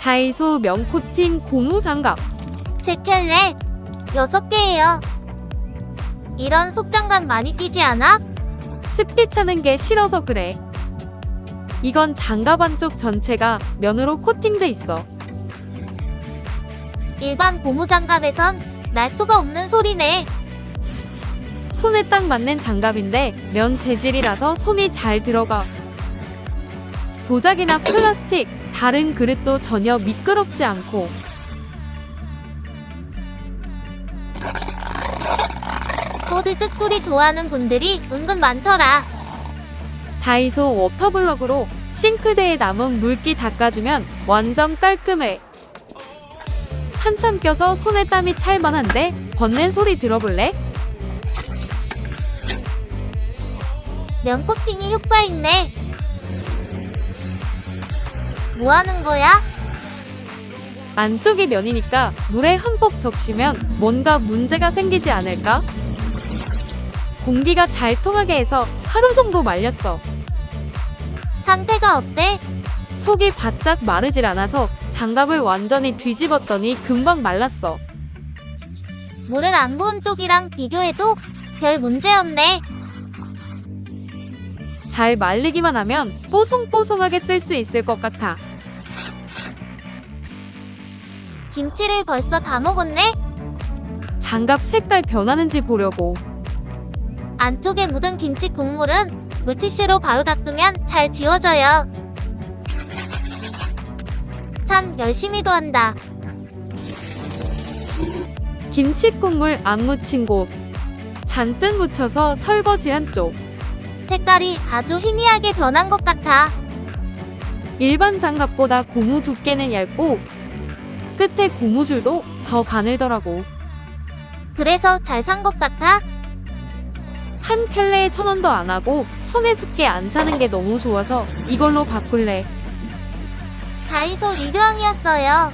다이소 명코팅 고무 장갑. 제 켤레 6개예요. 이런 속장갑 많이 끼지 않아? 습기 차는 게 싫어서 그래. 이건 장갑 안쪽 전체가 면으로 코팅돼 있어. 일반 고무장갑에선 날 수가 없는 소리네. 손에 딱 맞는 장갑인데 면 재질이라서 손이 잘 들어가. 도자기나 플라스틱, 다른 그릇도 전혀 미끄럽지 않고 꼬들득 소리 좋아하는 분들이 은근 많더라. 다이소 워터블럭으로 싱크대에 남은 물기 닦아주면 완전 깔끔해. 한참 껴서 손에 땀이 찰 만한데 벗는 소리 들어볼래? 면 코팅이 효과 있네. 뭐 하는 거야? 안쪽이 면이니까 물에 흠뻑 적시면 뭔가 문제가 생기지 않을까? 공기가 잘 통하게 해서 하루 정도 말렸어. 상태가 어때? 속이 바짝 마르질 않아서 장갑을 완전히 뒤집었더니 금방 말랐어. 물을 안 부은 쪽이랑 비교해도 별 문제 없네. 잘 말리기만 하면 뽀송뽀송하게 쓸 수 있을 것 같아. 김치를 벌써 다 먹었네? 장갑 색깔 변하는지 보려고. 안쪽에 묻은 김치 국물은 물티슈로 바로 닦으면 잘 지워져요. 참 열심히도 한다. 김치 국물 안 묻힌 곳. 잔뜩 묻혀서 설거지한 쪽. 색깔이 아주 희미하게 변한 것 같아. 일반 장갑보다 고무 두께는 얇고 끝에 고무줄도 더 가늘더라고. 그래서 잘 산 것 같아. 한 켤레에 천 원도 안 하고 손에 습게 안 차는 게 너무 좋아서 이걸로 바꿀래. 다이소 리뷰왕이었어요.